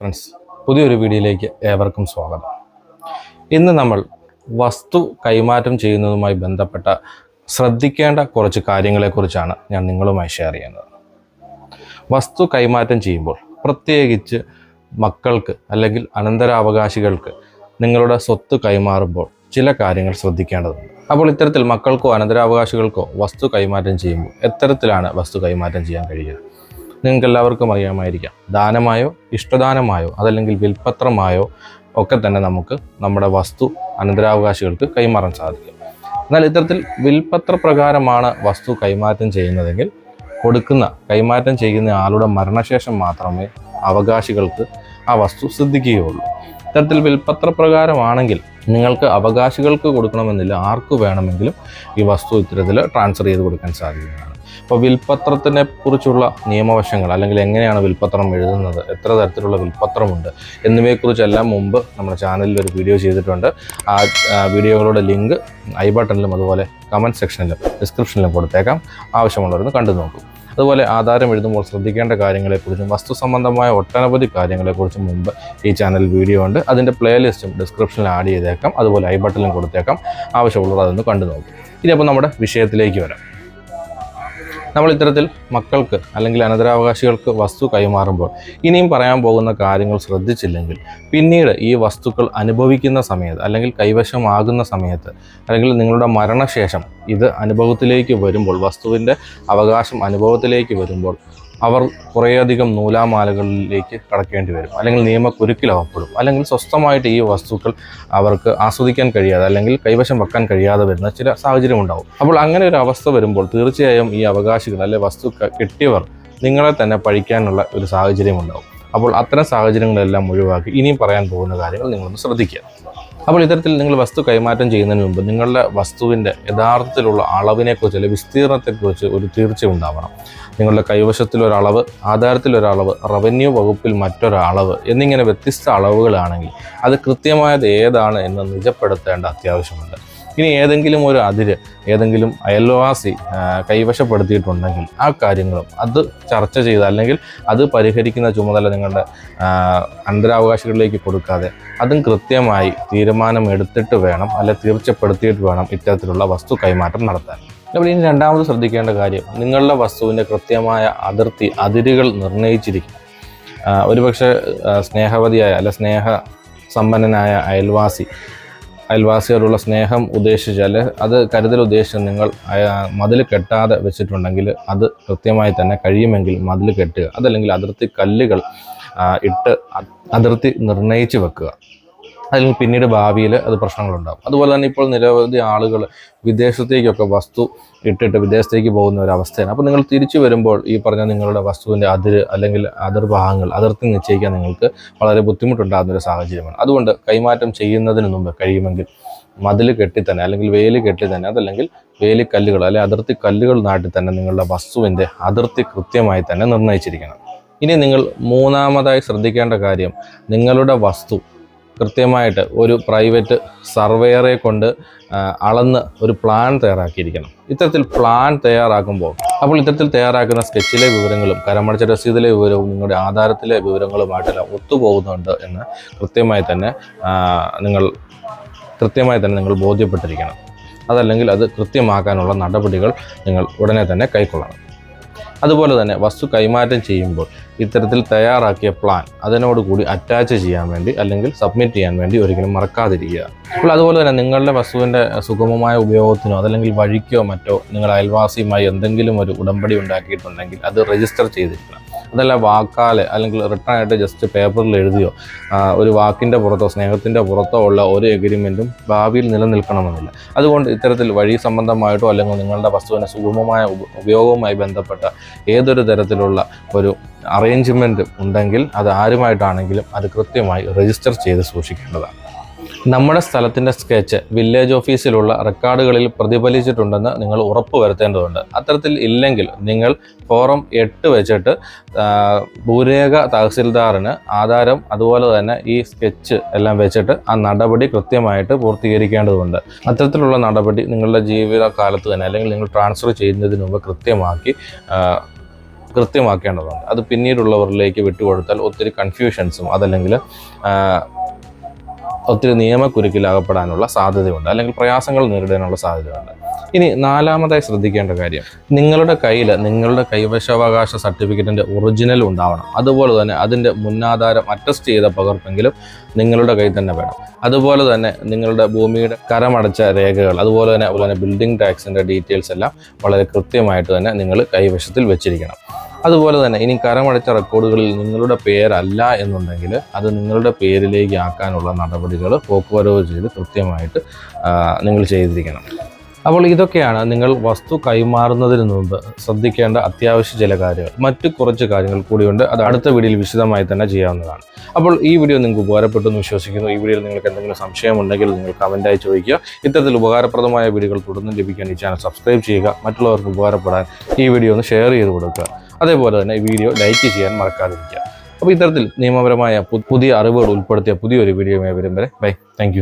Friends പുതിയൊരു വീഡിയോയിലേക്ക് ഏവർക്കും സ്വാഗതം. ഇന്ന് നമ്മൾ വസ്തു കൈമാറ്റം ചെയ്യുന്നതുമായി ബന്ധപ്പെട്ട ശ്രദ്ധിക്കേണ്ട കുറച്ച് കാര്യങ്ങളെക്കുറിച്ചാണ് ഞാൻ നിങ്ങളുമായി ഷെയർ ചെയ്യുന്നത്. വസ്തു കൈമാറ്റം ചെയ്യുമ്പോൾ പ്രത്യേകിച്ച് മക്കൾക്ക് അല്ലെങ്കിൽ അനന്തരാവകാശികൾക്ക് നിങ്ങളുടെ സ്വത്ത് കൈമാറുമ്പോൾ ചില കാര്യങ്ങൾ ശ്രദ്ധിക്കേണ്ടതുണ്ട്. അപ്പോൾ ഇത്തരത്തിൽ മക്കൾക്കോ അനന്തരാവകാശികൾക്കോ വസ്തു കൈമാറ്റം ചെയ്യുമ്പോൾ എത്തരത്തിലാണ് വസ്തു കൈമാറ്റം ചെയ്യാൻ കഴിയുക? നിങ്ങൾക്ക് എല്ലാവർക്കും അറിയാമായിരിക്കാം. ദാനമായോ ഇഷ്ടദാനമായോ അതല്ലെങ്കിൽ വിൽപ്പത്രമായോ ഒക്കെ തന്നെ നമുക്ക് നമ്മുടെ വസ്തു അനന്തരാവകാശികൾക്ക് കൈമാറാൻ സാധിക്കും. എന്നാൽ ഇത്തരത്തിൽ വിൽപ്പത്ര പ്രകാരമാണ് വസ്തു കൈമാറ്റം ചെയ്യുന്നതെങ്കിൽ കൊടുക്കുന്ന കൈമാറ്റം ചെയ്യുന്ന ആളുടെ മരണശേഷം മാത്രമേ അവകാശികൾക്ക് ആ വസ്തു സിദ്ധിക്കുകയുള്ളൂ. ഇത്തരത്തിൽ വിൽപ്പത്ര പ്രകാരമാണെങ്കിൽ നിങ്ങൾക്ക് അവകാശികൾക്ക് കൊടുക്കണമെന്നില്ല ആർക്ക് വേണമെങ്കിലും ഈ വസ്തു ഇത്തരത്തിൽ ട്രാൻസ്ഫർ ചെയ്ത് കൊടുക്കാൻ സാധിക്കുന്നതാണ് അപ്പോൾ വിൽപ്പത്രത്തിനെ കുറിച്ചുള്ള നിയമവശങ്ങൾ അല്ലെങ്കിൽ എങ്ങനെയാണ് വിൽപ്പത്രം എഴുതുന്നത് എത്ര തരത്തിലുള്ള വിൽപ്പത്രമുണ്ട് എന്നിവയെക്കുറിച്ചെല്ലാം മുമ്പ് നമ്മുടെ ചാനലിൽ ഒരു വീഡിയോ ചെയ്തിട്ടുണ്ട്. ആ വീഡിയോകളുടെ ലിങ്ക് ഐ ബട്ടണിലും അതുപോലെ കമന്റ് സെക്ഷനിലും ഡിസ്ക്രിപ്ഷനിലും കൊടുത്തേക്കാം. ആവശ്യമുള്ളവരൊന്ന് കണ്ടു നോക്കും. അതുപോലെ ആധാരം എഴുതുമ്പോൾ ശ്രദ്ധിക്കേണ്ട കാര്യങ്ങളെക്കുറിച്ചും വസ്തു സംബന്ധമായ ഒട്ടനവധി കാര്യങ്ങളെക്കുറിച്ചും മുമ്പ് ഈ ചാനൽ വീഡിയോ ഉണ്ട്. അതിന്റെ പ്ലേലിസ്റ്റും ഡിസ്ക്രിപ്ഷനിൽ ആഡ് ചെയ്തേക്കാം. അതുപോലെ ഐ ബട്ടണിലും കൊടുത്തേക്കാം. ആവശ്യമുള്ളവർ അതൊന്ന് കണ്ടു നോക്കും. ഇനി അപ്പോൾ നമ്മുടെ വിഷയത്തിലേക്ക് വരാം. നമ്മൾ ഇത്തരത്തിൽ മക്കൾക്ക് അല്ലെങ്കിൽ അനന്തരാവകാശികൾക്ക് വസ്തു കൈമാറുമ്പോൾ ഇനിയും പറയാൻ പോകുന്ന കാര്യങ്ങൾ ശ്രദ്ധിച്ചില്ലെങ്കിൽ പിന്നീട് ഈ വസ്തുക്കൾ അനുഭവിക്കുന്ന സമയത്ത് അല്ലെങ്കിൽ കൈവശമാകുന്ന സമയത്ത് അല്ലെങ്കിൽ നിങ്ങളുടെ മരണശേഷം ഇത് അനുഭവത്തിലേക്ക് വരുമ്പോൾ വസ്തുവിന്റെ അവകാശം അനുഭവത്തിലേക്ക് വരുമ്പോൾ അവർ കുറേയധികം നൂലാമാലകളിലേക്ക് കടക്കേണ്ടി വരും. അല്ലെങ്കിൽ നിയമക്കുരുക്കിലകപ്പെടും. അല്ലെങ്കിൽ സ്വസ്ഥമായിട്ട് ഈ വസ്തുക്കൾ അവർക്ക് ആസ്വദിക്കാൻ കഴിയാതെ അല്ലെങ്കിൽ കൈവശം വെക്കാൻ കഴിയാതെ വരുന്ന ചില സാഹചര്യം ഉണ്ടാവും. അപ്പോൾ അങ്ങനെ ഒരു അവസ്ഥ വരുമ്പോൾ തീർച്ചയായും ഈ അവകാശികൾ അല്ലെ വസ്തു കെട്ടിയവർ നിങ്ങളെ തന്നെ പഴിക്കാനുള്ള ഒരു സാഹചര്യം ഉണ്ടാവും. അപ്പോൾ അത്തരം സാഹചര്യങ്ങളെല്ലാം ഒഴിവാക്കി ഇനിയും പറയാൻ പോകുന്ന കാര്യങ്ങൾ നിങ്ങളൊന്ന് ശ്രദ്ധിക്കുക. അപ്പോൾ ഇത്തരത്തിൽ നിങ്ങൾ വസ്തു കൈമാറ്റം ചെയ്യുന്നതിന് മുമ്പ് നിങ്ങളുടെ വസ്തുവിന്റെ യഥാർത്ഥത്തിലുള്ള അളവിനെക്കുറിച്ച് അല്ലെങ്കിൽ വിസ്തീർണത്തെക്കുറിച്ച് ഒരു തീർച്ച ഉണ്ടാവണം. നിങ്ങളുടെ കൈവശത്തിലൊരളവ് ആധാരത്തിലൊരളവ് റവന്യൂ വകുപ്പിൽ മറ്റൊരളവ് എന്നിങ്ങനെ വ്യത്യസ്ത അളവുകളാണെങ്കിൽ അത് കൃത്യമായത് ഏതാണ് എന്ന് നിജപ്പെടുത്തേണ്ട അത്യാവശ്യമുണ്ട്. ഇനി ഏതെങ്കിലും ഒരു അതിര് ഏതെങ്കിലും അയൽവാസി കൈവശപ്പെടുത്തിയിട്ടുണ്ടെങ്കിൽ ആ കാര്യങ്ങളും അത് ചർച്ച ചെയ്ത് അല്ലെങ്കിൽ അത് പരിഹരിക്കുന്ന ചുമതല നിങ്ങളുടെ അന്തരാവകാശികളിലേക്ക് കൊടുക്കാതെ അതും കൃത്യമായി തീരുമാനമെടുത്തിട്ട് വേണം അല്ലെ തീർച്ചപ്പെടുത്തിയിട്ട് വേണം ഇത്തരത്തിലുള്ള വസ്തു കൈമാറ്റം നടത്താൻ. അപ്പോൾ ഇനി രണ്ടാമത് ശ്രദ്ധിക്കേണ്ട കാര്യം നിങ്ങളുടെ വസ്തുവിന്റെ കൃത്യമായ അതിർത്തി അതിരുകൾ നിർണയിച്ചിരിക്കും ഒരുപക്ഷെ സ്നേഹവതിയായ അല്ല സ്നേഹ സമ്പന്നനായ അയൽവാസി അയൽവാസിയോടുള്ള സ്നേഹം ഉദ്ദേശിച്ച് അല്ലെ അത് കരുതൽ ഉദ്ദേശിച്ച് നിങ്ങൾ മതിൽ കെട്ടാതെ വെച്ചിട്ടുണ്ടെങ്കിൽ അത് കൃത്യമായി തന്നെ കഴിയുമെങ്കിൽ മതിൽ കെട്ടുക. അതല്ലെങ്കിൽ അതിർത്തി കല്ലുകൾ ഇട്ട് അതിർത്തി നിർണയിച്ച് വെക്കുക. അല്ലെങ്കിൽ പിന്നീട് ഭാവിയിൽ അത് പ്രശ്നങ്ങളുണ്ടാകും അതുപോലെ തന്നെ ഇപ്പോൾ നിരവധി ആളുകൾ വിദേശത്തേക്കൊക്കെ വസ്തു ഇട്ടിട്ട് വിദേശത്തേക്ക് പോകുന്ന ഒരു അവസ്ഥയാണ്. അപ്പോൾ നിങ്ങൾ തിരിച്ചു വരുമ്പോൾ ഈ പറഞ്ഞ നിങ്ങളുടെ വസ്തുവിന്റെ അതിര് അല്ലെങ്കിൽ അതിർഭാഗങ്ങൾ അതിർത്തി നിശ്ചയിക്കാൻ നിങ്ങൾക്ക് വളരെ ബുദ്ധിമുട്ടുണ്ടാകുന്ന ഒരു സാഹചര്യമാണ്. അതുകൊണ്ട് കൈമാറ്റം ചെയ്യുന്നതിന് മുമ്പ് കഴിയുമെങ്കിൽ മതിൽ കെട്ടി തന്നെ അല്ലെങ്കിൽ വേലി കെട്ടി തന്നെ അതല്ലെങ്കിൽ വേലി കല്ലുകൾ അല്ലെങ്കിൽ അതിർത്തി കല്ലുകൾ നാട്ടി തന്നെ നിങ്ങളുടെ വസ്തുവിന്റെ അതിർത്തി കൃത്യമായി തന്നെ നിർണയിച്ചിരിക്കണം. ഇനി നിങ്ങൾ മൂന്നാമതായി ശ്രദ്ധിക്കേണ്ട കാര്യം നിങ്ങളുടെ വസ്തു കൃത്യമായിട്ട് ഒരു പ്രൈവറ്റ് സർവേയറെ കൊണ്ട് അളന്ന് ഒരു പ്ലാൻ തയ്യാറാക്കിയിരിക്കണം. ഇത്തരത്തിൽ പ്ലാൻ തയ്യാറാക്കുമ്പോൾ അപ്പോൾ ഇത്തരത്തിൽ തയ്യാറാക്കുന്ന സ്കെച്ചിലെ വിവരങ്ങളും കരമടച്ച രസീതിലെ വിവരവും നിങ്ങളുടെ ആധാരത്തിലെ വിവരങ്ങളുമായിട്ടെല്ലാം ഒത്തുപോകുന്നുണ്ട് എന്ന് കൃത്യമായി തന്നെ നിങ്ങൾ കൃത്യമായി തന്നെ നിങ്ങൾ ബോധ്യപ്പെട്ടിരിക്കണം. അതല്ലെങ്കിൽ അത് കൃത്യമാക്കാനുള്ള നടപടികൾ നിങ്ങൾ ഉടനെ തന്നെ കൈക്കൊള്ളണം. അതുപോലെ തന്നെ വസ്തു കൈമാറ്റം ചെയ്യുമ്പോൾ ഇത്തരത്തിൽ തയ്യാറാക്കിയ പ്ലാൻ അതിനോടുകൂടി അറ്റാച്ച് ചെയ്യാൻ വേണ്ടി അല്ലെങ്കിൽ സബ്മിറ്റ് ചെയ്യാൻ വേണ്ടി ഒരിക്കലും മറക്കാതിരിക്കുക. അപ്പോൾ അതുപോലെ തന്നെ നിങ്ങളുടെ വസ്തുവിന്റെ സുഗമമായ ഉപയോഗത്തിനോ അതല്ലെങ്കിൽ വഴിക്കോ മറ്റോ നിങ്ങൾ അയൽവാസിയുമായി എന്തെങ്കിലും ഒരു ഉടമ്പടി ഉണ്ടാക്കിയിട്ടുണ്ടെങ്കിൽ അത് രജിസ്റ്റർ ചെയ്തിരിക്കണം. അതല്ല വാക്കാൽ അല്ലെങ്കിൽ റിട്ടേൺ ആയിട്ട് ജസ്റ്റ് പേപ്പറിൽ എഴുതിയോ ഒരു വാക്കിന്റെ പുറത്തോ സ്നേഹത്തിന്റെ പുറത്തോ ഉള്ള ഒരു എഗ്രിമെന്റും ഭാവിയിൽ നിലനിൽക്കണമെന്നില്ല. അതുകൊണ്ട് ഇത്തരത്തിൽ വഴി സംബന്ധമായിട്ടോ അല്ലെങ്കിൽ നിങ്ങളുടെ വസ്തുവിനെ സുഗമമായ ഉപ- ഉപയോഗവുമായി ബന്ധപ്പെട്ട ഏതൊരു തരത്തിലുള്ള ഒരു അറേഞ്ച്മെന്റ് ഉണ്ടെങ്കിൽ അത് ആരുമായിട്ടാണെങ്കിലും അത് കൃത്യമായി രജിസ്റ്റർ ചെയ്ത് സൂക്ഷിക്കേണ്ടതാണ്. നമ്മുടെ സ്ഥലത്തിന്റെ സ്കെച്ച് വില്ലേജ് ഓഫീസിലുള്ള റെക്കോർഡുകളിൽ പ്രതിഫലിച്ചിട്ടുണ്ടെന്ന് നിങ്ങൾ ഉറപ്പ് വരുത്തേണ്ടതുണ്ട്. അത്തരത്തിൽ ഇല്ലെങ്കിൽ നിങ്ങൾ ഫോറം എട്ട് വെച്ചിട്ട് ഭൂരേഖ തഹസിൽദാറിന് ആധാരം അതുപോലെ തന്നെ ഈ സ്കെച്ച് എല്ലാം വെച്ചിട്ട് ആ നടപടി കൃത്യമായിട്ട് പൂർത്തീകരിക്കേണ്ടതുണ്ട്. അത്തരത്തിലുള്ള നടപടി നിങ്ങളുടെ ജീവിതകാലത്ത് തന്നെ അല്ലെങ്കിൽ നിങ്ങൾ ട്രാൻസ്ഫർ ചെയ്യുന്നതിന് മുമ്പ് കൃത്യമാക്കി കൃത്യമാക്കേണ്ടതുണ്ട്. അത് പിന്നീടുള്ളവരിലേക്ക് വിട്ടുകൊടുത്താൽ ഒത്തിരി കൺഫ്യൂഷൻസും അതല്ലെങ്കിൽ ഒത്തിരി നിയമക്കുരുക്കിലാകപ്പെടാനുള്ള സാധ്യതയുണ്ട് അല്ലെങ്കിൽ പ്രയാസങ്ങൾ നേരിടാനുള്ള സാധ്യതയുണ്ട്. ഇനി നാലാമതായി ശ്രദ്ധിക്കേണ്ട കാര്യം നിങ്ങളുടെ കയ്യിൽ നിങ്ങളുടെ കൈവശാവകാശ സർട്ടിഫിക്കറ്റിന്റെ ഒറിജിനൽ ഉണ്ടാവണം. അതുപോലെ തന്നെ അതിന്റെ മുന്നാധാരം അറ്റസ്റ്റ് ചെയ്ത പകർപ്പെങ്കിലും നിങ്ങളുടെ കയ്യിൽ തന്നെ വേണം. അതുപോലെ തന്നെ നിങ്ങളുടെ ഭൂമിയുടെ കരമടച്ച രേഖകൾ അതുപോലെ തന്നെ അതുപോലെ തന്നെ ബിൽഡിംഗ് ടാക്സിന്റെ ഡീറ്റെയിൽസ് എല്ലാം വളരെ കൃത്യമായിട്ട് തന്നെ നിങ്ങൾ കൈവശത്തിൽ വെച്ചിരിക്കണം. അതുപോലെ തന്നെ ഇനി കരമടച്ച റെക്കോർഡുകളിൽ നിങ്ങളുടെ പേരല്ല എന്നുണ്ടെങ്കിൽ അത് നിങ്ങളുടെ പേരിലേക്ക് ആക്കാനുള്ള നടപടികൾ പോക്കുവരവ് ചെയ്ത് കൃത്യമായിട്ട് നിങ്ങൾ ചെയ്തിരിക്കണം. അപ്പോൾ ഇതൊക്കെയാണ് നിങ്ങൾ വസ്തു കൈമാറുന്നതിന് മുമ്പ് ശ്രദ്ധിക്കേണ്ട അത്യാവശ്യ ചില കാര്യങ്ങൾ. മറ്റ് കുറച്ച് കാര്യങ്ങൾ കൂടിയുണ്ട്. അത് അടുത്ത വീഡിയോയിൽ വിശദമായി തന്നെ ചെയ്യാവുന്നതാണ്. അപ്പോൾ ഈ വീഡിയോ നിങ്ങൾക്ക് ഉപകാരപ്പെട്ടു എന്ന് വിശ്വസിക്കുന്നു. ഈ വീഡിയോയിൽ നിങ്ങൾക്ക് എന്തെങ്കിലും സംശയമുണ്ടെങ്കിൽ നിങ്ങൾ കമന്റായി ചോദിക്കുക ഇത്തരത്തിൽ ഉപകാരപ്രദമായ വീഡിയോകൾ തുടർന്ന് ലഭിക്കാൻ ഈ ചാനൽ സബ്സ്ക്രൈബ് ചെയ്യുക. മറ്റുള്ളവർക്ക് ഉപകാരപ്പെടാൻ ഈ വീഡിയോ ഒന്ന് ഷെയർ ചെയ്ത് കൊടുക്കുക. അതേപോലെ തന്നെ ഈ വീഡിയോ ലൈക്ക് ചെയ്യാൻ മറക്കാതിരിക്കുക. അപ്പോൾ ഇത്തരത്തിൽ നിയമപരമായ പുതിയ അറിവുകൾ ഉൾപ്പെടുത്തിയ പുതിയൊരു വീഡിയോ വരും വരെ ബൈ താങ്ക്